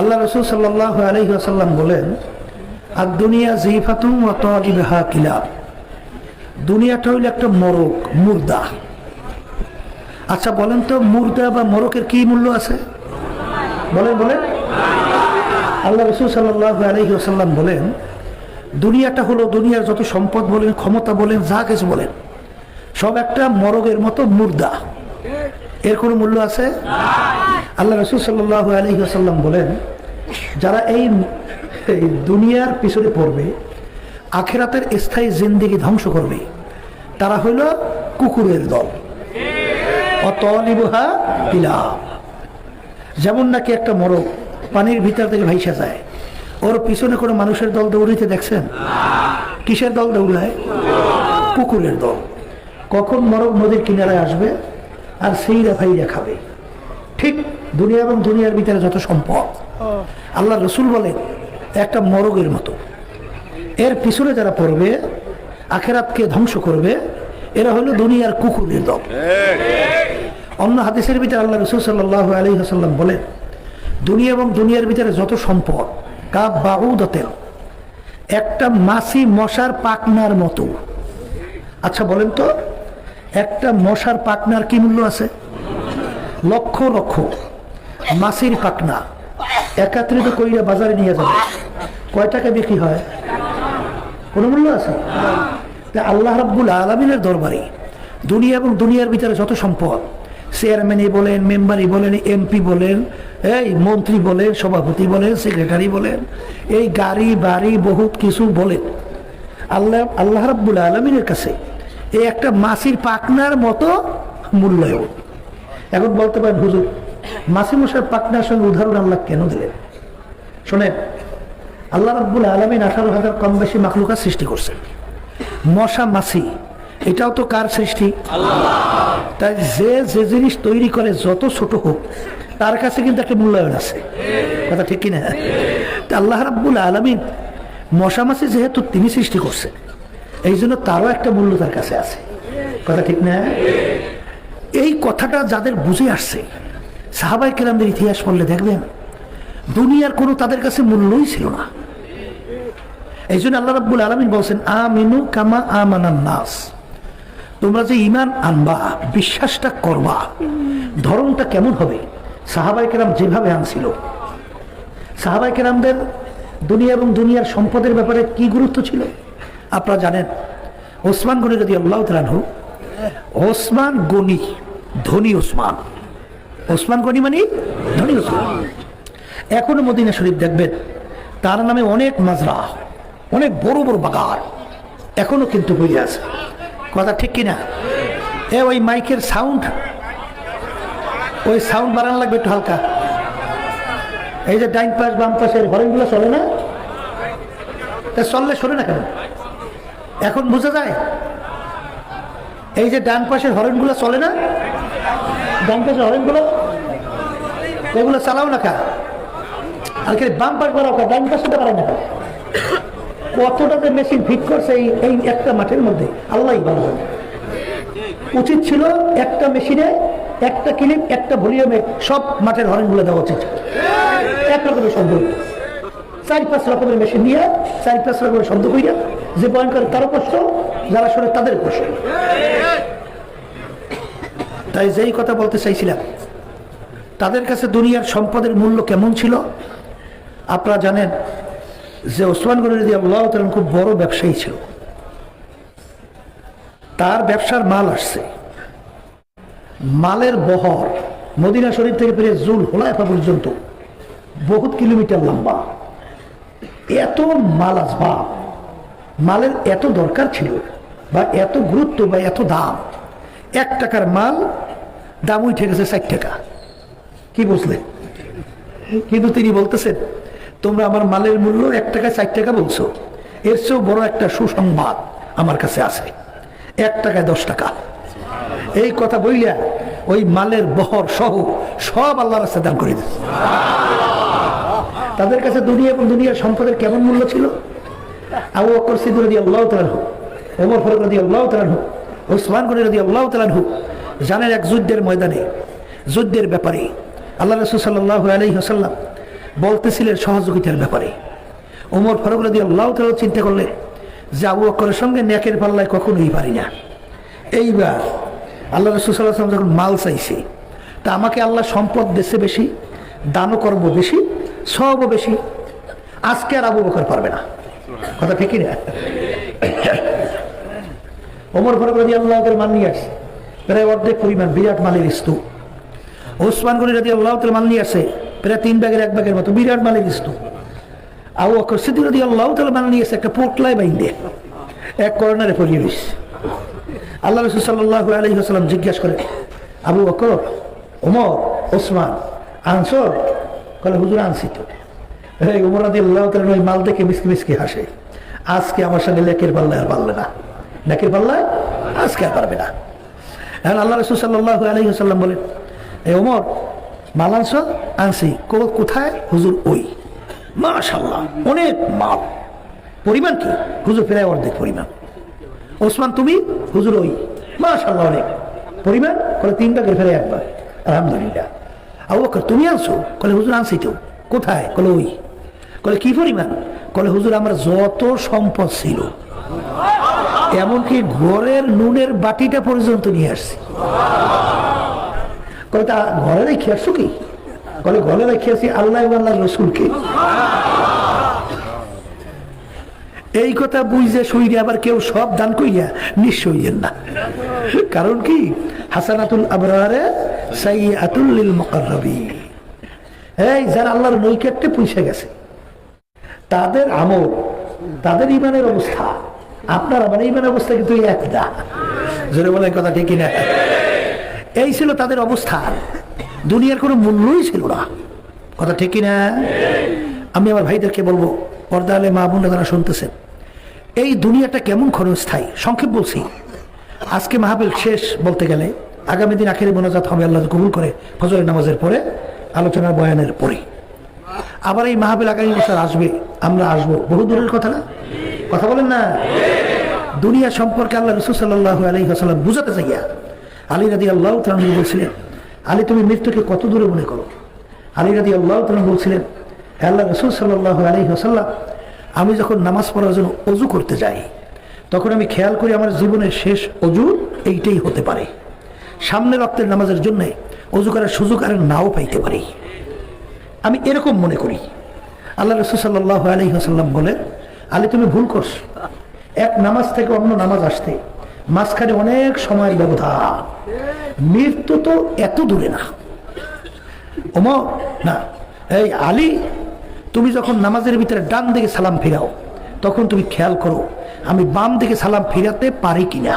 আল্লাহ রসুল সাল্লাহ আলহি আসাল্লাম বলেন আর দুনিয়া জিফাতুম অতহা কিলা দুনিয়াটা হইল একটা মরক মুর্দা। আচ্ছা বলেন তো, মুর্দা বা মরকের কি মূল্য আছে? বলেন বলেন। আল্লাহ রসুল সাল্লাহ আলহি আসাল্লাম বলেন, দুনিয়াটা হলো দুনিয়ার যত সম্পদ বলেন, ক্ষমতা বলেন, যা কিছু বলেন, সব একটা মরগের মতো মুর্দা। এর কোনো মূল্য আছে? আল্লাহ রসুল সাল্লাহ আলহি আসাল্লাম বলেন, যারা এই এই দুনিয়ার পিছনে পড়বে, আখেরাতের স্থায়ী জিন্দিগি ধ্বংস করবে, তারা হইল কুকুরের দল। অতলিবহা পিলা যেমন নাকি একটা মরক পানির ভিতর থেকে ভাইসা যায়, ওর পিছনে কোনো মানুষের দল দৌড়িতে দেখছেন? কিসের দল দৌড়ায়? কুকুরের দল। কখন মরক নদীর কিনারায় আসবে? আর সেইরা ভাইরা খাবে। ঠিক দুনিয়া এবং দুনিয়ার ভিতরে যত সম্পদ আল্লাহ রসুল বলেন একটা মরগের মতো। এর পিছনে যারা পড়বে, আখেরাতকে ধ্বংস করবে, এরা হলো দুনিয়ার কুকুরের দল। অন্য হাদিসের ভিতরে আল্লাহ রসুল সাল্লাহ আলী হাসাল্লাম বলেন, দুনিয়া এবং দুনিয়ার ভিতরে যত সম্পদ কা বাউদতেল একটা মাসি মশার পাকনার মতো। আচ্ছা বলেন তো, একটা মশার পাকনার কি মূল্য আছে? লক্ষ লক্ষ। মাসির পাকনা। একাত্রিত কইরা বাজারে নিয়ে যাবে। কয় টাকা বিক্রি হয়? কোনো মূল্য আছে? আল্লাহ রাব্বুল আলমিনের দরবারে দুনিয়া এবং দুনিয়ার ভিতরে যত সম্পদ চেয়ারম্যানই বলেন মেম্বারই বলেন, এমপি বলেন, এই মন্ত্রী বলেন, সভাপতি বলেন, সেক্রেটারি বলেন, এই গাড়ি, বাড়ি, বহুত কিছু বলেন। আল্লাহ আল্লাহ রাব্বুল আলমিনের কাছে এই একটা মাসির পাকনার মতো মূল্যায়ন। এখন বলতে পারেন, হুজুর মাসি মশার পাকনার সঙ্গে উদাহরণ আল্লাহ কেন দিলেন? শোনেন আল্লাহ রাব্বুল আলমিন আঠারো হাজার কম বেশি মাখলুকা সৃষ্টি করছেন। মশা মাসি এটাও তো কার সৃষ্টি? তাই যে যে জিনিস তৈরি করে যত ছোট হোক তার কাছে কিন্তু একটা মূল্যায়ন আছে। কথা ঠিক কিনা? তা আল্লাহ রাব্বুল আলমিন মশা মাসি যেহেতু তিনি সৃষ্টি করছেন এই জন্য তারও একটা মূল্য তার কাছে আছে। কথা ঠিক না? এই কথাটা যাদের বুঝে আসছে সাহাবাই কেরামদের ইতিহাস পড়লে দেখবেন, দুনিয়ার কোনো তাদের কাছে মূল্যই ছিল না। এই জন্য আল্লাহ রাব্বুল আলমিন বলছেন, আমিনু কামা আমানান নাস। তোমরা যে ইমান আনবা, বিশ্বাসটা করবা, ধরনটা কেমন হবে? সাহাবাই কেরাম যেভাবে আনছিল। সাহাবাই কেরামদের দুনিয়া এবং দুনিয়ার সম্পদের ব্যাপারে কি গুরুত্ব ছিল? আপনারা জানেন, ওসমান গনি যদি আল্লাহ তালানহু ওসমান গনি, ধনী ওসমান। ওসমান গনি মানে ধনী ওসমান এখনও মদিনা শরীফ দেখবেন, তার নামে অনেক মাজরা অনেক বড় বড় বাগান এখনও কিন্তু বুঝে আছে। কথা ঠিক কিনা? এ ওই মাইকের সাউন্ড ওই সাউন্ড বাড়ানো লাগবে একটু হালকা। এই যে ডাইন পাশ, বাম পাশের হরেনগুলো চলে না? তা চললে শোনে না কেন? এখন বোঝা যায়? এই যে ডান পাশের হরেনগুলো চলে না? পাশের হরেনগুলো এগুলো চালাও না কা আর কি বাম পাশ বাড়াও কা ডান পাশে পারে না কতটা যে মেশিন ফিট করছে এই এই একটা মাঠের মধ্যে আল্লাহ ভালো। উচিত ছিল একটা মেশিনে একটা ক্লিপ একটা ভলিউমে সব মাঠের হরেনগুলো দেওয়া উচিত। এক রকমের হইতো। চার পাঁচ রকমের মেশিন নিয়ে, চার পাঁচ রকমের শব্দ করিয়া যে বয়ন করে তারও কষ্ট, যারা শোনে তাদের কষ্ট তাই যেই কথা বলতে চাইছিলাম, তাদের কাছে দুনিয়ার সম্পদের মূল্য কেমন ছিল? আপনারা জানেন যে ওসমান গনি রদি আল্লাহ খুব বড় ব্যবসায়ী ছিল। তার ব্যবসার মাল আসছে। মালের বহর মদিনা শরীফ থেকে পেরে জুল হোলাইফা পর্যন্ত বহুত কিলোমিটার লম্বা। এত মাল আসবা মালের এত দরকার ছিল, বা এত গুরুত্ব, বা এত দাম। এক টাকার মাল, দাম উঠে গেছে ষাট টাকা। কি বুঝলেন কিন্তু তিনি বলতেছেন? তোমরা আমার মালের মূল্য এক টাকা, ষাট টাকা বলছো। এর চেয়েও বড় একটা সুসংবাদ আমার কাছে আছে। এক টাকায় দশ টাকা। এই কথা বইলা ওই মালের বহর সহ সব আল্লাহ রাস্তা দান করে দিচ্ছে তাদের কাছে দুনিয়া এবং দুনিয়ার সম্পদের কেমন মূল্য ছিল? আবু বকর সিদ্দিক রাদিয়াল্লাহু তাআলা আনহু, ওমর ফারুক রাদিয়াল্লাহু তাআলা আনহু ওসমান গনি রাদিয়াল্লাহু তাআলা আনহু জানেন এক যুদ্ধের ময়দানে, যুদ্ধের ব্যাপারে। আল্লাহ রাসূল সাল্লাল্লাহু আলাইহি ওয়াসাল্লাম বলতেছিলেন সহযোগিতার ব্যাপারে। ওমর ফারুক রাদি আল্লাহ তাআলা চিন্তা করলেন যে আবু বকরের সঙ্গে ন্যাকের পাল্লায় কখনোই পারি না। এইবার আল্লাহ রসুল্লাহাম যখন মাল চাইছে, তা আমাকে আল্লাহ সম্পদ দেশে বেশি, দানও করব বেশি, সবও বেশি। আজকে আর আবু বকর পারবে না। কথা ঠিকই না ওমর ফারুক রাজি আল্লাহের মান নিয়ে আসছে প্রায় অর্ধেক পরিমাণ বিরাট মালের স্তূপ। ওসমান গনি রাজি আল্লাহ মান নিয়ে আসে, প্রায় তিন ব্যাগের এক ব্যাগের মতো বিরাট মালের স্তূপ। আবু বকর সিদ্দিক রাজি আল্লাহ মান নিয়ে এসে একটা পোটলায় এক কর্নারে পরিয়ে দিচ্ছে আল্লাহ রসুল সাল্লাহ আলহি জিজ্ঞাসা করে আবু বকর, ওমর, ওসমান, আনসর? কলে, হুজুর, আনছি তো। এই উমর রাদি আল্লাহ ওই মাল দেখে মিসকি মিসকি হাসে। আজকে আমার সঙ্গে লেকের পাল্লায় আর পারবে না। লেকের পাল্লায় আজকে আর পারবে না। এখন আল্লাহ রসুল সাল্লাহ আলহি আসাল্লাম বলেন এই ওমর মাল আনছ আনছি কোথায়? হুজুর ওই। মাশাল্লাহ অনেক মাল। পরিমাণ কি? হুজুর প্রায় অর্ধেক পরিমাণ। ওসমান, তুমি? হুজুর ওই। মাশাল্লাহ অনেক। পরিমাণ? কলে তিন ভাগের ফেরে একবার। আলহামদুলিল্লাহ। আবু বকর, তুমি আনছো? কলে হুজুর আনছি তো। কোথায়? কলে ওই। কলে কি পরিমাণ? কলে হুজুর, আমার যত সম্পদ ছিল এমনকি ঘরের নুনের বাটিটা পর্যন্ত নিয়ে আসছি। তা ঘরে রেখে আসছো কি? কলে ঘরে রেখে আসি আল্লাহ আল্লাহ রসুলকে। এই কথা বুঝে শুইলে আবার কেউ সব দান কইয়া নিশ্চয় না। কারণ কি? হাসানাতুল আবরারে সাইয়াতুল মুকাররাবি এই যারা আল্লাহর নৈকট্যে পৌঁছে গেছে, তাদের আমল, তাদের ইমানের অবস্থা আপনার আমার ইমানের অবস্থা কিন্তু এক না জোরে বলে কথা ঠিকই না এই ছিল তাদের অবস্থা। দুনিয়ার কোনো মূল্যই ছিল না। কথা ঠিকই না আমি আমার ভাইদেরকে বলব, পর্দা আলে মা বোনরা যারা শুনতেছেন, এই দুনিয়াটা কেমন ক্ষণস্থায়ী? সংক্ষেপ বলছি। আজকে মাহাবিল শেষ বলতে গেলে, আগামী দিন আখেরি মোনাজাত হবে আল্লাহ কবুল করে ফজরের নামাজের পরে, আলোচনা বয়ানের পরে। আবার এই মাহফিল আগামী বছর আসবে, আমরা আসব। বহু দূরের কথা না? কথা বলেন না? দুনিয়া সম্পর্কে আল্লাহ রসুল সাল্লাহ আলহি আসাল্লাম বুঝাতে চাইয়া আলী রাদি আল্লাহ তালন বলছিলেন, আলী, তুমি মৃত্যুকে কত দূরে মনে করো? আলী রাদি আল্লাহ তালন বলছিলেন, "হে আল্লাহ রসুল সাল্লাহ আলহি আসাল্লাম আমি যখন নামাজ পড়ার জন্য অজু করতে যাই, তখন আমি খেয়াল করি আমার জীবনের শেষ অজু এইটাই হতে পারে। সামনে রক্তের নামাজের জন্য অজু করার সুযোগ আর নাও পাইতে পারি। আমি এরকম মনে করি। আল্লাহ রসুল সাল্লাহ আলহি আসাল্লাম বলেন আলী তুমি ভুল করছ। এক নামাজ থেকে অন্য নামাজ আসতে মাঝখানে অনেক সময়ের ব্যবধান। মৃত্যু তো এত দূরে না। ওম, না, এই আলী, তুমি যখন নামাজের ভিতরে ডান দিকে সালাম ফিরাও, তখন তুমি খেয়াল করো, আমি বাম দিকে সালাম ফিরাতে পারি কিনা।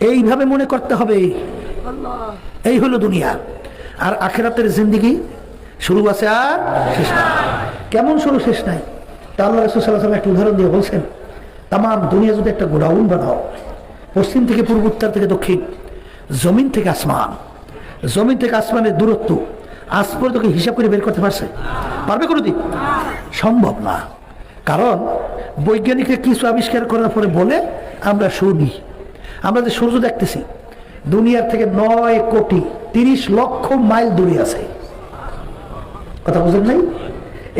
এইভাবে মনে করতে হবে। এই হলো দুনিয়া। আর আখেরাতের জিন্দিগি শুরু আছে আর শেষ কেমন শুরু শেষ নাই। তা আল্লাহ রসুল সাল্লাহ একটা উদাহরণ দিয়ে বলছেন তাম দুনিয়া যদি একটা গোডাউন বানাও, পশ্চিম থেকে পূর্ব, উত্তর থেকে দক্ষিণ, জমিন থেকে আসমান, জমিন থেকে আসমানের দূরত্ব, আজ পর্যন্ত হিসাব করে বের করতে পারছে? পারবে কোনোদিন? সম্ভব না। কারণ বৈজ্ঞানিকরা কিছু আবিষ্কার করার পরে বলে, আমরা শুনি আমরা যে সূর্য দেখতেছি, দুনিয়ার থেকে নয় কোটি তিরিশ লক্ষ মাইল দূরে আছে। কথা বুঝেন নাই?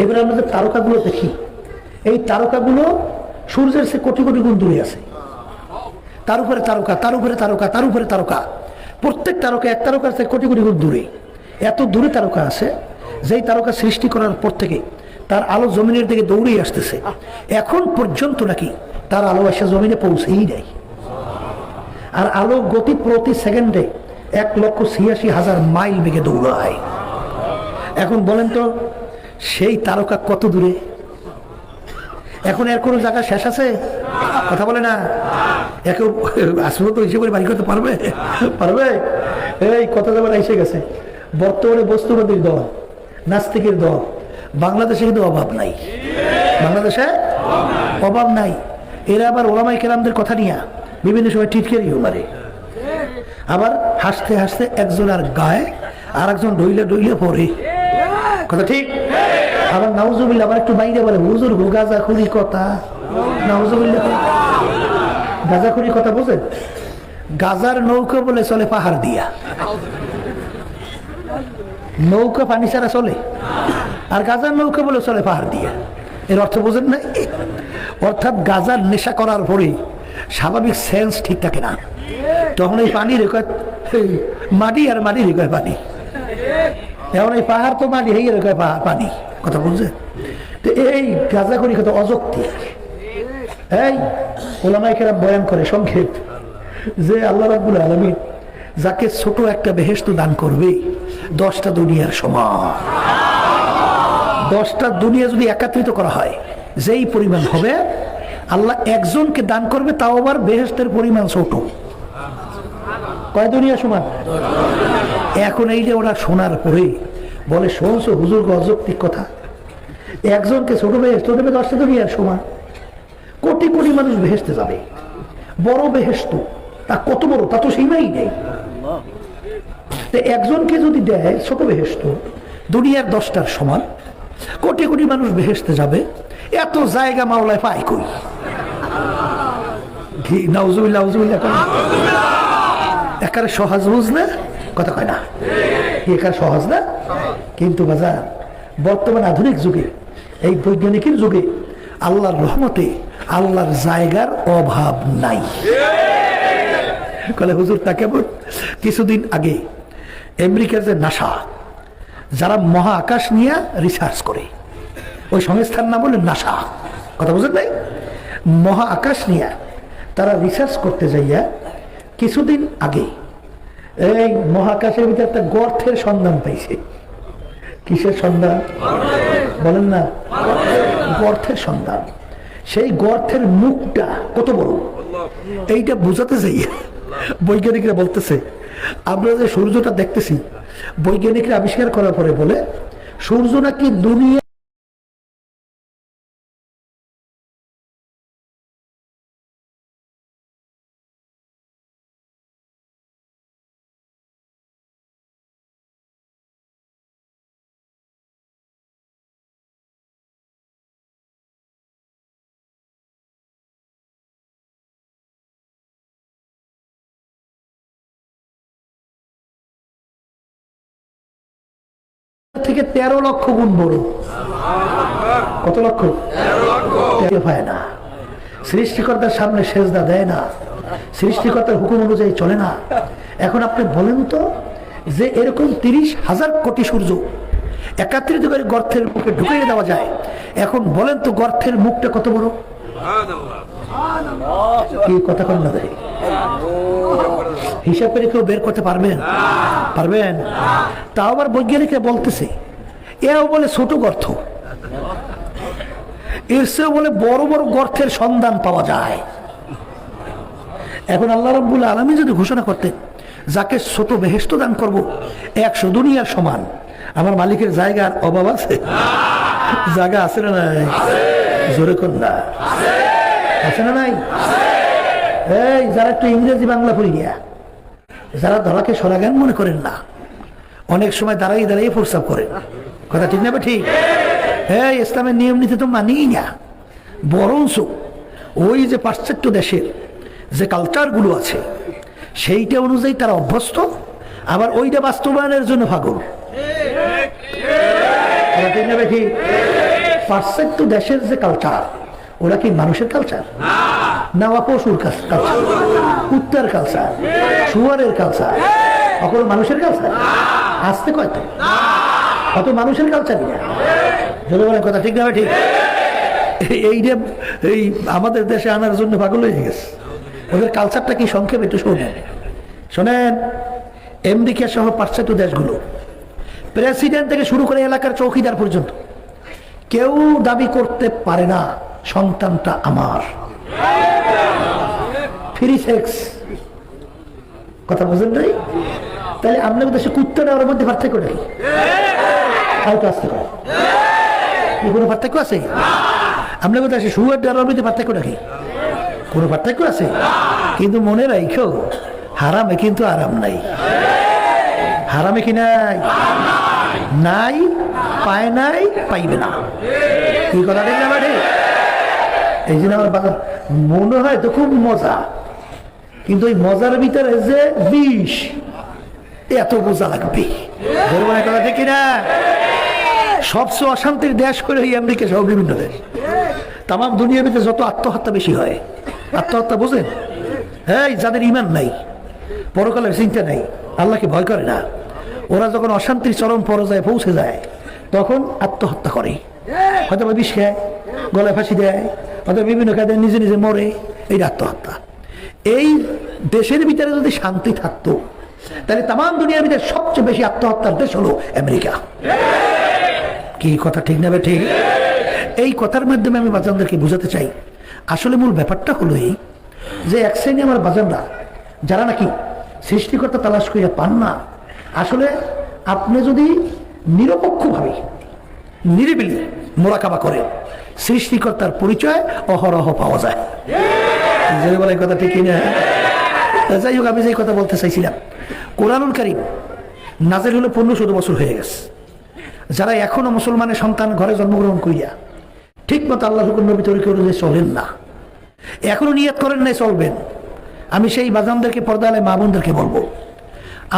এবারে আমরা যে তারকাগুলো দেখি, এই তারকাগুলো সূর্যের সে কোটি কোটি গুণ দূরে আছে। তার উপরে তারকা, তার উপরে তারকা, তার উপরে তারকা। প্রত্যেক তারকা এক তারকার থেকে কোটি কোটি গুণ দূরে। এত দূরে তারকা আছে, যেই তারকা সৃষ্টি করার পর থেকে তার আলো জমিনের দিকে দৌড়েই আসতেছে। এখন পর্যন্ত নাকি তার আলো এসে জমিনে পৌঁছেই নেয় আর আলো গতি প্রতি সেকেন্ডে এক লক্ষ ছিয়াশি হাজার মাইল বেগে দৌড়ায়। এখন বলেন তো সেই তারকা কত দূরে? এখন এর কোনো জায়গা শেষ আছে? কথা বলে না। একে আসলে তো হিসেবে বাড়ি করতে পারবে? পারবে? এই কত জায়গা এসে গেছে। বর্তমানে বস্তুবাদীর দল, নাস্তিকের দল, বাংলাদেশে কিন্তু অভাব নাই। বাংলাদেশে অভাব নাই। এরা আবার ওলামাই কেরামদের কথা নিয়ে বিভিন্ন সময় টিটকারিও মারে। আবার হাসতে হাসতে একজন আর গায়ে আর একজন ডইলে ডইলে পড়ে। কথা ঠিক? আবার নাউজুবিল্লা আবার একটু বাইরে বলে, হুজুর হু গাজা খুরি কথা। নাউজুবিল্লা গাজা খুরি কথা বোঝেন? গাজার নৌকা বলে চলে পাহাড় দিয়া। নৌকা পানি ছাড়া চলে। আর গাজার নৌকা বলে চলে পাহাড় দিয়া। এর অর্থ বোঝেন না অর্থাৎ গাজার নেশা করার পরে স্বাভাবিক সেন্স ঠিক থাকে না। তখন এই পানি রেখে মাটি আর মাটি রেখে পানি? এখন এই পাহাড় তো মাটি হয়ে রেখে পানি। কথা বুঝছে তো এই গাজা করি কত অযৌক্তিক। এই ওলামাই কেরাম বয়ান করে সংক্ষেপ। যে আল্লাহ রাবুল আলমী যাকে ছোট একটা বেহেস্ত দান করবে, দশটা দুনিয়ার সমান। দশটা দুনিয়া যদি একাত্রিত করা হয়, যেই পরিমাণ হবে, আল্লাহ একজনকে দান করবে, তাও আবার বেহেস্তের পরিমাণ ছোট। কয় দুনিয়া সমান? এখন এই যে ওরা শোনার পরে বলে শুনছো হুজুর অযৌক্তিক কথা। একজনকে ছোট বেহেস্ত দেবে দশটা দুনিয়ার সমান। কোটি কোটি মানুষ বেহেস্তে যাবে। বড় বেহেস্ত তা কত বড়? তা তো সীমাই নেই। একজনকে যদি দেয় ছোট বেহেস্ত দুনিয়ার দশটার সমান। কোটি কোটি মানুষ বেহেস্তে যাবে। এত জায়গা মাওলায় পাই কই? নাউজুবিল্লাহ? একারে সহজ বুঝলে কথা কয় না? একার সহজ না? কিন্তু বাজার বর্তমান আধুনিক যুগে এই বৈজ্ঞানিকের যুগে আল্লাহর রহমতে আল্লাহর জায়গার অভাব নাই। কলে হুজুর তা কেমন কিছুদিন আগে আমেরিকার যে নাসা, যারা মহাকাশ নিয়ে রিসার্চ করে, ওই সংস্থার নাম হলো নাসা। কথা বুঝেন নাই? মহাকাশ নিয়ে তারা রিসার্চ করতে যাইয়া কিছুদিন আগে এই মহাকাশের ভিতরে একটা গর্থের সন্ধান পাইছে। কিসের সন্ধান? বলেন না গর্থের সন্ধান সেই গর্থের মুখটা কত বড়? এইটা বোঝাতে চাই। বৈজ্ঞানিকরা বলতেছে, আমরা যে সূর্যটা দেখতেছি, বৈজ্ঞানিকরা আবিষ্কার করার পরে বলে, সূর্য নাকি দুনিয়া থেকে তেরো লক্ষ গুণ বড়। কত লক্ষ? হয় না। সৃষ্টিকর্তার সামনে সেজদা দেয় না। সৃষ্টিকর্তার হুকুম অনুযায়ী চলে না। এখন আপনি বলেন তো যে এরকম তিরিশ হাজার কোটি সূর্য একাত্রিত করে গর্থের মুখে ঢুকিয়ে দেওয়া যায়। এখন বলেন তো গর্তের মুখটা কত বড়? কি কথা কন না দেয় হিসাব করে কেউ বের করতে পারবেন? পারবেন? তাও আবার বৈজ্ঞানিকরা বলতেছে এও বলে ছোট গর্ত। এর বলে বড় বড় গর্তের সন্ধান পাওয়া যায়। এখন আল্লাহ রব্বুল আলমী যদি ঘোষণা করতেন যাকে ছোট বেহেস্ত দান করব একশো দুনিয়ার সমান। আমার মালিকের জায়গার অভাব আছে? জায়গা আছে না নাই? জোরে না। আছে। না নাই? এই যারা একটু ইংরেজি বাংলা পড়ি গিয়া। যারা ধরাকে সরাগান মনে করেন না। অনেক সময় দাঁড়াই দাঁড়িয়ে প্রস্তাব করেন কথা ঠিক না ঠিক? হ্যাঁ ইসলামের নিয়ম নীতি তো মানিই না। বরঞ্চ ওই যে পাশ্চাত্য দেশের যে কালচারগুলো আছে, সেইটা অনুযায়ী তারা অভ্যস্ত, আবার ওইটা বাস্তবায়নের জন্য ঠিক পাশ্চাত্য দেশের যে কালচার ওরা কি মানুষের কালচার না। পশুর কালচার কুত্তার কালচার শুয়ারের কালচার অকল মানুষের কালচার আসতে কয়তো কত মানুষের কালচার না যদি বলেন কথা ঠিক না ঠিক? এই যে এই আমাদের দেশে আনার জন্য পাগল হয়ে গেছে। ওদের কালচারটা কি সংক্ষেপ একটু শোনেন। শোনেন আমেরিকা সহ পাশ্চাত্য দেশগুলো। প্রেসিডেন্ট থেকে শুরু করে এলাকার চৌকিদার পর্যন্ত। কেউ দাবি করতে পারে না। সন্তানটা আমার। Free sex. কথা বুঝেন নাই? তাহলে আপনাদের দেশে কুত্তাটা ওর মধ্যে পার্থক্য নেই। হয়তো আসতে পারে। কি কোনো পার্থক্য আছে? আপনাদের দেশে সুয়ার ডার মধ্যে পার্থক্য নাকি? কোনো পার্থক্য আছে? কিন্তু মনে রাখো হারামে কিন্তু আরাম নাই। হারামে কি নাই? নাই, পায় নাই, পাইবে না। এই কথা দেখলে আমার ঠিক? এই জন্য আমার মনে হয় তো খুব মজা। কিন্তু ওই মজার ভিতরে যে বিষ, এত বোঝা লাগবে। কথা ঠিক না সবচেয়ে অশান্তির দেশ করে এই আমেরিকা সহ বিভিন্ন দেশ। তাম দুনিয়ার ভিতরে যত আত্মহত্যা বেশি হয়। আত্মহত্যা বোঝেন? এই, যাদের ইমান নাই, পরকালের চিন্তা নাই, আল্লাহকে ভয় করে না। ওরা যখন অশান্তির চরম পর্যায়ে পৌঁছে যায়, তখন আত্মহত্যা করে। হয়তো বা বিষ খায়, গলায় ফাঁসি দেয় হয়তো বিভিন্ন কাজে নিজে নিজে মরে এই আত্মহত্যা। এই দেশের ভিতরে যদি শান্তি থাকতো, তাহলে তাম দুনিয়ার ভিতরে সবচেয়ে বেশি আত্মহত্যার দেশ হলো আমেরিকা। কি কথা, ঠিক না ঠিক? এই কথার মাধ্যমে আমি বাজানদেরকে বোঝাতে চাই। আসলে মূল ব্যাপারটা হলো এই যে এক শ্রেণি আমার বাজানরা যারা নাকি সৃষ্টিকর্তা তালাশ করিয়া পান না, আসলে আপনি যদি নিরপেক্ষভাবে, নিরিবিলি মোরাকাবা করেন সৃষ্টিকর্তার পরিচয় অহরহ পাওয়া যায়। বলে কথা ঠিকই না যাই হোক, আমি যে কথা বলতে চাইছিলাম, কোরআনুল কারিম নাজের হলো পনেরো চোদ্দ বছর হয়ে গেছে। যারা এখনও মুসলমানের সন্তান ঘরে জন্মগ্রহণ করিয়া ঠিক মতো আল্লাহ নবী তরিকে অনুযায়ী চলেন না, এখনও নিয়ত করেন নাই, চলবেন। আমি সেই বাজানদেরকে পর্দালে মা বোনদেরকে বলব,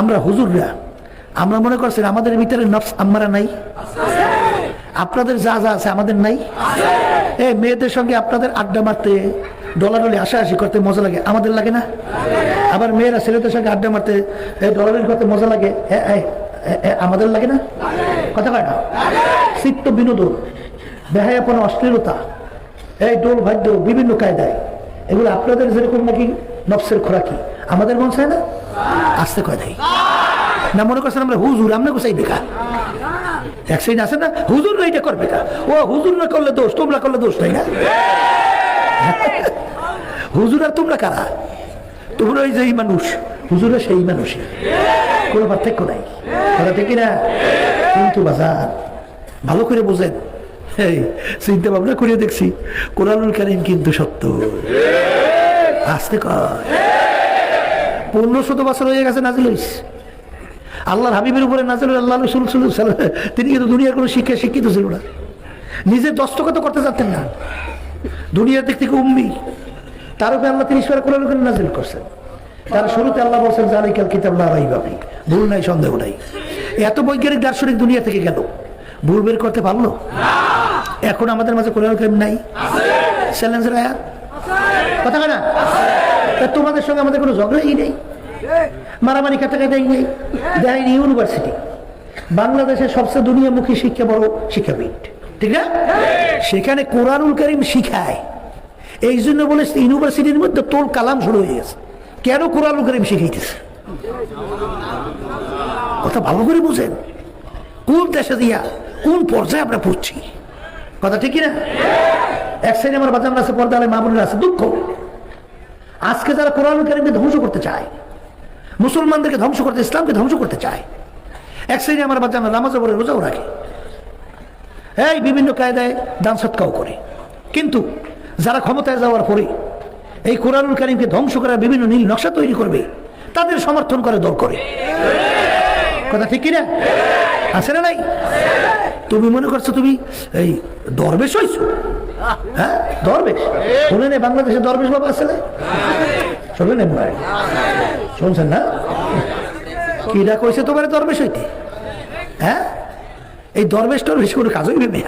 আমরা হুজুররা, আমরা মনে করছেন আমাদের ভিতরে নফস আমরা নাই? আপনাদের যা যা আছে আমাদের নাই? এ, মেয়েদের সঙ্গে আপনাদের আড্ডা মারতে ডলাডলি আশাআশি করতে মজা লাগে, আমাদের লাগে না? আবার মেয়েরা ছেলেদের সঙ্গে আড্ডা মারতে ডলাডলি করতে মজা লাগে আমাদের লাগে না? কথা কয় না? চিত্ত বিনোদন, বেহায়াপন, অশ্লীলতা, এই ডোল ভাগ্য, বিভিন্ন কায়দায়, এগুলো আপনাদের যেরকম নাকি নফসের খোরাকি, আমাদের মন চায় না? আসতে কয় নাই। না, মনে করছেন আমরা হুজুর আমরা কোথায় বেকা এক সাইড আছে না? হুজুর এইটা করবে না ও হুজুর না করলে দোষ, তোমরা করলে দোষ, তাই না? হুজুর আর তোমরা কারা? তোমরা ওই যেই মানুষ। হুজুরা সেই মানুষই কোনো পার্থক্য নাই। কথা ঠিক না কিন্তু বাজার, ভালো করে বোঝেন। চিন্তা ভাবনা করে দেখছি, কোরআনুল কারিম কিন্তু সত্য। আসতে কর পনেরো শত বছর হয়ে গেছে নাজিল হইস আল্লাহর হাবিবের উপরে নাজিল আল্লাহ তিনি কিন্তু দুনিয়ার কোনো শিক্ষা শিক্ষিত ছিল না। নিজের দস্তগত করতে চাচ্ছেন না। দুনিয়ার দিক থেকে উম্মি। তার উপরে আল্লাহ তিনি বার কোরআন কারিম নাজিল করছেন। তার শুরুতে আল্লাহ বলছেন জালিকাল কিতাব লা রাইবা ফি ভুল নাই, সন্দেহ নাই। এত বৈজ্ঞানিক দার্শনিক দুনিয়া থেকে গেল। ভুল বের করতে পারল? এখন আমাদের মাঝে কোরআন কারিম নাই। কথা না? তোমাদের সঙ্গে আমাদের কোনো ঝগড়াই নেই? মারামারি কাটাকাটাই নেই দেয়নি ইউনিভার্সিটি বাংলাদেশের সবচেয়ে দুনিয়ামুখী শিক্ষা বড় শিক্ষাবিদ ঠিক না? সেখানে কোরআনুল করিম শিখায়। এই জন্য বলে ইউনিভার্সিটির মধ্যে তোর কালাম শুরু হয়ে গেছে। কেন কোরআনুল করিম শিখাইতেছে? কথা ভালো করে বুঝেন। কোন দেশে দিয়া, কোন পর্যায়ে আমরা পড়ছি? কথা ঠিকই না এক শ্রেণি আমার বাজার আছে পর্দা আলে মামুনের আছে, দুঃখ। আজকে যারা কোরআন কারিমকে ধ্বংস করতে চায় মুসলমানদেরকে ধ্বংস করতে, ইসলামকে ধ্বংস করতে চায়। এক শ্রেণি আমার বাচ্চা আমরা নামাজও পড়ে রোজাও রাখে। এই বিভিন্ন কায়দায় দান সৎকাও করে। কিন্তু যারা ক্ষমতায় যাওয়ার পরে এই কোরআনুল কারিমকে ধ্বংস করার বিভিন্ন নীল নকশা তৈরি করবে, তাদের সমর্থন করে দল করে। কথা ঠিক কিনা? আছে না নাই? তুমি মনে করছ তুমি এই দরবেশ হইছো? হ্যাঁ? দরবেশ? এই বাংলাদেশে দরবেশ বাবা আছে না? শুনলেন না? শুনছেন না? কিরা কইছে তোমার দরবেশ হইতে? হ্যাঁ? এই দরবেশ টরবেশ কোনো কাজই ভেবে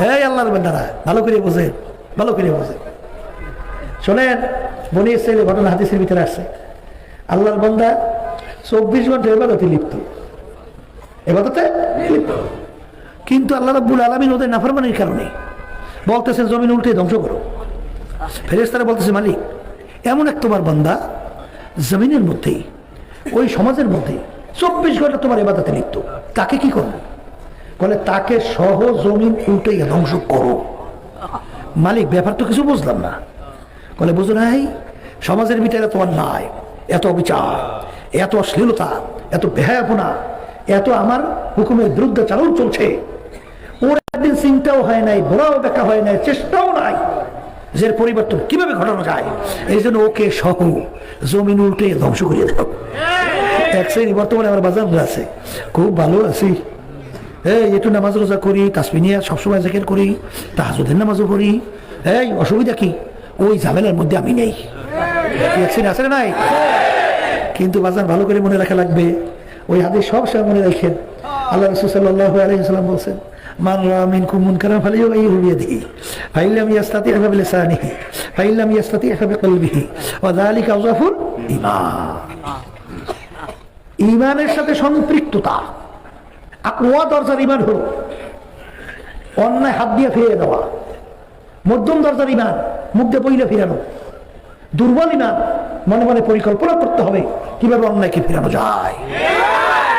হ্যাঁ আল্লাহর বান্দারা, ভালো করে বোঝে ভালো করে বোঝে শোনেন, বনি ইসরায়েলের ঘটনা হাদিসের ভিতরে আসছে আল্লাহর বান্দা চব্বিশ ঘণ্টা এবাদতে লিপ্ত। এবাদতে লিপ্ত। কিন্তু আল্লাহ রাব্বুল আলমিন ওদের নাফরমানির কারণে বলতেছে, জমিন উল্টে ধ্বংস করো। ফেরেস্তারা বলতেছে, মালিক, এমন এক তোমার বান্দা জমিনের মধ্যেই, ওই সমাজের মধ্যে চব্বিশ ঘণ্টা তোমার এবাদাতে লিপ্ত। তাকে কি করব? বলে, তাকে সহ জমিন উল্টে ধ্বংস করো। মালিক, ব্যাপার তো কিছু বুঝলাম না। বলে, বুঝো নাই, সমাজের ভিতরে তোমার নাই এত অবিচার, এত অশ্লীলতা, এত বেহায়াপনা, এত আমার হুকুমের বিরুদ্ধে চালন চলছে। ওর একদিন চিন্তাও হয় নাই ঘোরাও দেখা হয় নাই, চেষ্টাও নাই। যে পরিবর্তন কীভাবে ঘটানো যায়? এই জন্য ওকে সহ জমিন উল্টে ধ্বংস করিয়ে দাও এক শ্রেণি বর্তমানে আমার বাজার আছে। খুব ভালো আছি। এই একটু নামাজ রোজা করি তাসমিনিয়া সবসময় জেকের করি তাহাজুদের নামাজও করি এই অসুবিধা কি? ওই ঝামেলার মধ্যে আমি নেই। কি এক শ্রেণি আছে না নাই? কিন্তু বাজার ভালো করে মনে রাখা লাগবে। ওই হাতে সব সময় মনে রাখেন। আল্লাহ রসুল সাল্লাহ বলছেন সাথে দরজার অন্যায় হাত দিয়ে ফিরিয়ে দেওয়া মধ্যম দরজার ইমান মুখ বইলে ফিরানো, দুর্বল ইমান মনে মনে পরিকল্পনা করতে হবে কীভাবে অন্যায়কে ফিরানো যায়।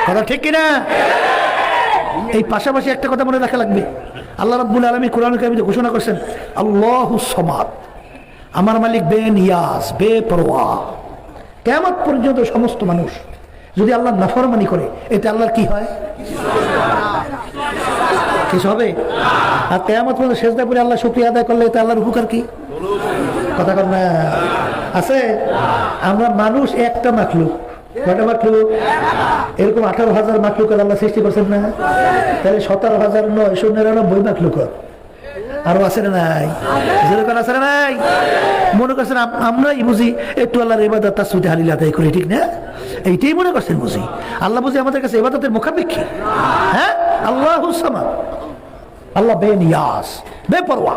কথা ঠিক কিনা? এই পাশাপাশি একটা কথা মনে রাখা লাগবে। আল্লাহ রাব্বুল আলমী কোরআন কামিতে ঘোষণা করছেন, আল্লাহ সমাদ আমার মালিক বেন ইয়াস বে পরোয়া। কেমন পর্যন্ত সমস্ত মানুষ যদি আল্লাহ নাফরমানি করে, এতে আল্লাহর কি হয়? কিছু হবে? আর কেয়ামত পর্যন্ত শেষদা করে আল্লাহ শুক্রিয়া আদায় করলে এতে আল্লাহর উপকার কি? কথা কর না। আছে? আমরা মানুষ একটা মাখলুক। কয়টা মাখলুক এরকম আঠারো হাজার আল্লাহ সৃষ্টি করছেন না। তাহলে সতেরো হাজার নয়শো নিরানব্বই মাখলুক আরও আছে নাই? যেরকম আছে নাই? মনে করছেন আমরাই বুঝি একটু আল্লাহর এবাদত তার করি, ঠিক না? এইটাই মনে করছেন বুঝি। আল্লাহ বুঝি আমাদের কাছে এবাদতের মুখাপেক্ষী। হ্যাঁ? আল্লাহ হুসামা আল্লাহ বে নিয়াস বেপরোয়া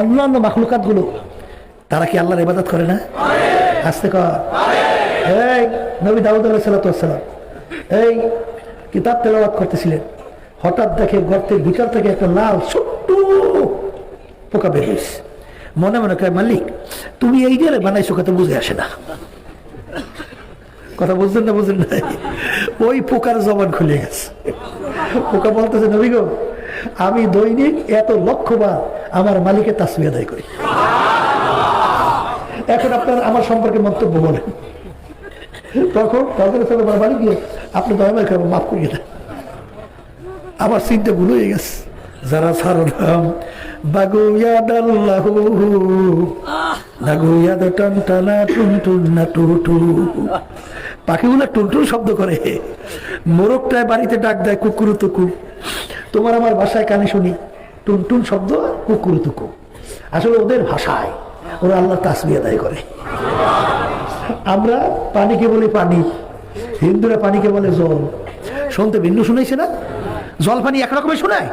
অন্যান্য মাখলুকাতগুলো তারা কি আল্লাহর ইবাদত করে না? আসতে কর। এই, নবী দাউদ আলাহ সালাতাম এই কিতাব তেলাওয়াত করতেছিলেন। হঠাৎ দেখে গর্তের ভিতর থেকে একটা লাল ছোট্ট পোকা বের হয়েছে মনে মনে করে মালিক, তুমি এই গেলে বানাইছো কথা বুঝে আসে না। কথা বুঝলেন না বুঝলেন না? ওই পোকার জবান খুলে গেছে। পোকা বলতেছে, নবী গো, আমি দৈনিক এত লক্ষবার আমার মালিকের তাসমি আদায় করি। এখন আপনার আমার সম্পর্কে মন্তব্য বলেন। তখন তখন আমার মালিক গিয়ে আপনি দয়া করে মাফ করিয়ে দেন। আমার চিন্তা ভুল হয়ে গেছে। যারা সারলাম বাগুয়াদ আল্লাহু বাগুয়াদ টান টানা টুন টুন না টু টু। পাখিগুলো টুনটুন শব্দ করে। মোরগটায় বাড়িতে ডাক দেয় কুকুরু তুকু তোমার আমার ভাষায় কানে শুনি টুনটুন শব্দ কুকুরু তুকু আসলে ওদের ভাষায় ওরা আল্লাহ তাসবি আদায় করে। আমরা পানিকে বলি পানি। হিন্দুরা পানিকে বলে জল। শুনতে ভিন্ন শুনেছে না? জল পানি একরকমের শোনায়।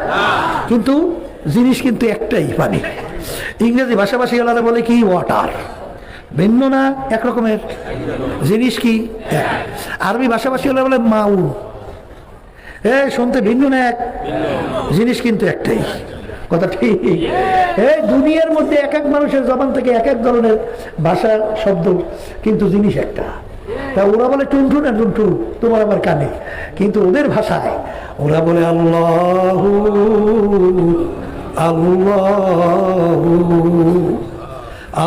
কিন্তু জিনিস কিন্তু একটাই পানি। ইংরেজি ভাষাভাষী আলাদা বলে কি? ওয়াটার ভিন্ন না একরকমের? জিনিস কি। আরবি ভাষাভাষী হলে বলে মাউ। এ, শুনতে ভিন্ন না এক? জিনিস কিন্তু একটাই। কথা ঠিক? এই দুনিয়ার মধ্যে এক এক মানুষের জবান থেকে এক এক ধরনের ভাষা, শব্দ, কিন্তু জিনিস একটা। তা ওরা বলে, টুনটু না টুনটু? তোমার আমার কানে? কিন্তু ওদের ভাষায় ওরা বলে, আল্লাহ আল্লাহ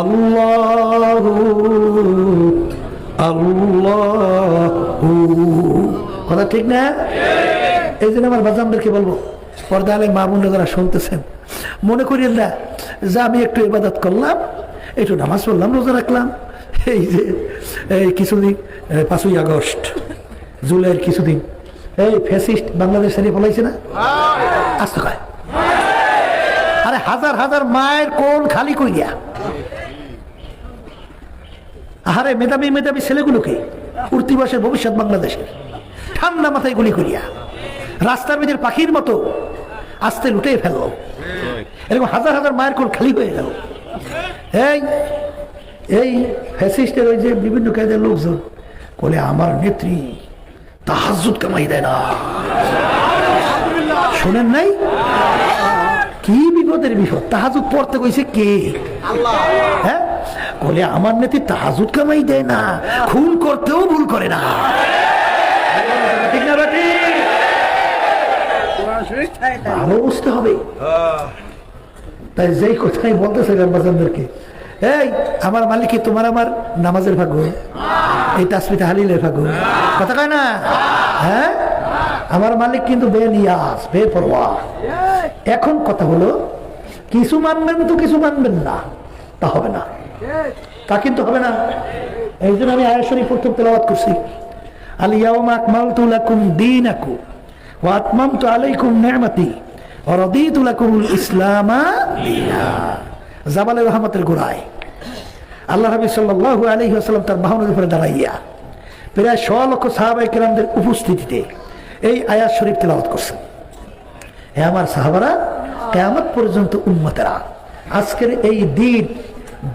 আল্লাহ আল্লাহ। কথা ঠিক না? এই জন্য আমার বাজামদেরকে বলব, পর্দা আলে মা বোনরা যারা শুনতেছেন, মনে করিয়েন না, যে আমি একটু ইবাদত করলাম, একটু নামাজ পড়লাম, রোজা রাখলাম, এই যে, এই কিছুদিন পাঁচই আগস্ট, জুলাইয়ের কিছুদিন, এই ফেসিস্ট বাংলাদেশ ছেড়ে ফলাইছে না? আসতে কয়। আরে হাজার হাজার মায়ের কোন খালি কইয়া আহারে মেধাবী মেধাবী ছেলেগুলোকে উঠতি বয়সের ভবিষ্যৎ বাংলাদেশের। ঠান্ডা মাথায় গুলি করিয়া। রাস্তার মেয়েদের পাখির মতো আস্তে লুটে ফেলল এরকম হাজার হাজার মায়ের কোল খালি হয়ে গেল। এই এই ফ্যাসিস্টের ওই যে বিভিন্ন কাজের লোকজন বলে আমার নেত্রী তাহাজুদ কামাই দেয় না। শোনেন নাই? কি বিপদের বিপদ? তাহাজুদ পড়তে কইছে কে? হ্যাঁ? বলে আমার নেত্রী তাহাজুদ কামাই দেয় না। খুন করতেও ভুল করে না ঠিক না বেটি? বুঝতে হবে। তাই যেই কথাই বলতেছে এই, আমার তোমার আমার নামাজের ভাগ্য? এই তাসমিতা হালিলের ভাগ্য? কথা কয় না? হ্যাঁ? আমার মালিক কিন্তু বে নিয়াস বে এখন কথা হলো, কিছু মানবেন তো কিছু মানবেন না, তা হবে না। তা কিন্তু হবে না। এই জন্য আমি আয়াসরি প্রথম তেলাওয়াত করছি। আলিয়াউমা আকমালতু লাকুম দীনাকুম। ওয়া আতমামতু আলাইকুম নি'মাতি ওয়া রাদিতু লাকুমুল ইসলামা জাবালে রহমতের গোড়ায় আল্লাহ নবী সাল্লাল্লাহু আলাইহি ওয়াসাল্লাম তার বাহনের উপরে দাঁড়াইয়া প্রায় শ লক্ষ সাহাবাই কেরামদের উপস্থিতিতে এই আয়াত শরীফ তেলাওয়াত করছেন হে আমার সাহাবারা কেমন পর্যন্ত উন্মতেরা আজকের এই দিন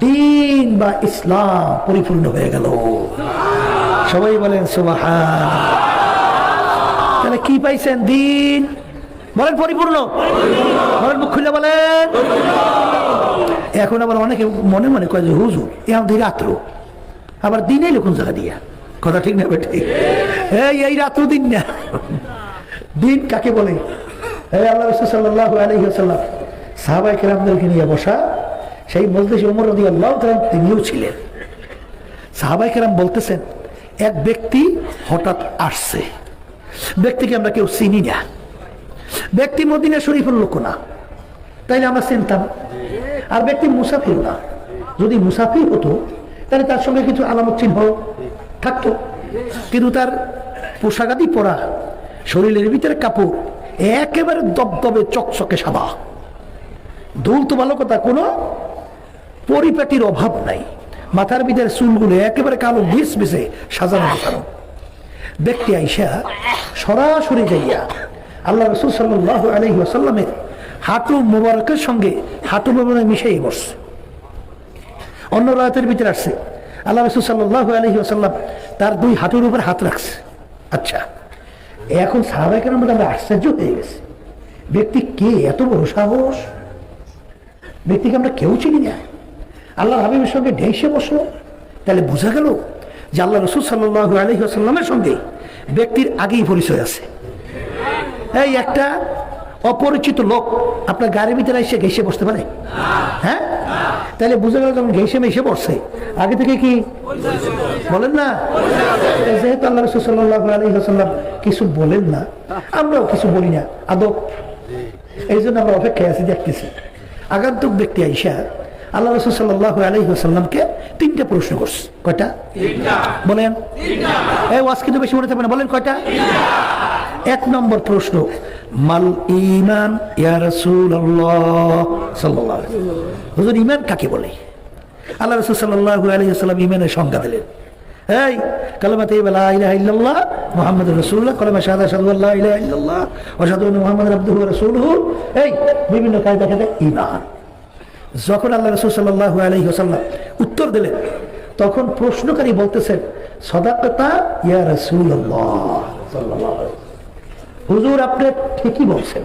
দিন বা ইসলাম পরিপূর্ণ হয়ে গেল সবাই বলেন সুবাহান তাহলে কি পাইছেন দিন? বলেন পরিপূর্ণ। বলেন মুখ খুলে বলেন। এখন আবার অনেকে মনে মনে কয় যে, হুজুর, এ আমাদের রাত্র। আবার দিনে লোকন জায়গা দিয়া। কথা ঠিক না বেঠে? এই এই রাত্র দিন না। দিন কাকে বলে? আল্লাহ সাল্লাহ আলহিহাল্লাম সাহাবাই কেরামদেরকে নিয়ে বসা, সেই মজলিস ওমর রদি আল্লাহ তিনিও ছিলেন। সাহাবাই কেরাম বলতেছেন, এক ব্যক্তি হঠাৎ আসছে। ব্যক্তিকে আমরা কেউ চিনি না। ব্যক্তি মদিনা শরীফের লোক না। তাইলে আমরা চিনতাম। আর ব্যক্তি মুসাফির না। যদি মুসাফির হতো, তাহলে তার সঙ্গে কিছু আলামত চিহ্ন থাকতো। কিন্তু তার পোশাকাদি পরা, শরীরের ভিতরে কাপড়, একেবারে দবদবে চকচকে সাদা। ধুল তো ভালো কথা, কোনো পরিপাটির অভাব নাই। মাথার ভিতরে চুলগুলো একেবারে কালো বিষ বিষে সাজানো গোছানো ব্যক্তি আইসা সরাসরি যাইয়া আল্লাহ রসুল সাল্লাহ আলহি আসাল্লামের হাঁটু মোবারকের সঙ্গে হাঁটু মোবারক মিশাই বসছে। অন্য রাতের ভিতরে আসছে। আল্লাহ রসুল সাল্লাহ আলহি আসাল্লাম তার দুই হাঁটুর উপর হাত রাখছে। আচ্ছা এখন সাহাবাহিকের আমরা আশ্চর্য হয়ে গেছে। ব্যক্তি কে? এত বড় সাহস। ব্যক্তিকে আমরা কেউ চিনি না। আল্লাহ হাবিবের সঙ্গে ঢেসে বসল। তাহলে বোঝা গেল যে আল্লাহ রসুল সাল্লাহ আলহি আসাল্লামের সঙ্গে ব্যক্তির আগেই পরিচয় আছে। এই একটা অপরিচিত লোক আপনার গাড়ির ভিতরে এসে ঘেসে বসতে পারে? হ্যাঁ? তাহলে বুঝে গেল যখন ঘেসে মেসে বসছে। আগে থেকে কি বলেন না? যেহেতু আল্লাহ রসুল সাল্লাহ আলহিহাসাল্লাম কিছু বলেন না, আমরাও কিছু বলি না। আদব। এই জন্য আমরা অপেক্ষায় আছি, দেখতেছি। আগন্তুক ব্যক্তি আইসা আল্লাহ রসুল সাল্লাহ আলহিহাসাল্লামকে তিনটে প্রশ্ন করছে। কয়টা? বলেন। এই ওয়াজ কিন্তু বেশি মনে থাকবে না। বলেন কয়টা? এক নম্বর প্রশ্ন মাল ইমান হুজুর ইমান কাকে বলে? আল্লাহ রাসূল সাল্লাল্লাহু আলাইহি ওয়াসাল্লাম ইমানের সংজ্ঞা দিলেন। এই কালেমাতে লা ইলাহা ইল্লাল্লাহ মুহাম্মাদুর রাসূলুল্লাহ কালেমা শাহাদা আশহাদু আল্লা ইলাহা ইল্লাল্লাহ ওয়া আশহাদু আন্না মুহাম্মাদার আবদুহু ওয়া রাসূলুহু। এই বিভিন্ন কায়দা কায়দা ঈমান। যখন আল্লাহ রসুল সাল্লাহ ওয়াসাল্লাম উত্তর দিলেন, তখন প্রশ্নকারী বলতেছেন, সদাকতা ইয়া রসুল্লাহ হুজুর, আপনি ঠিকই বলছেন।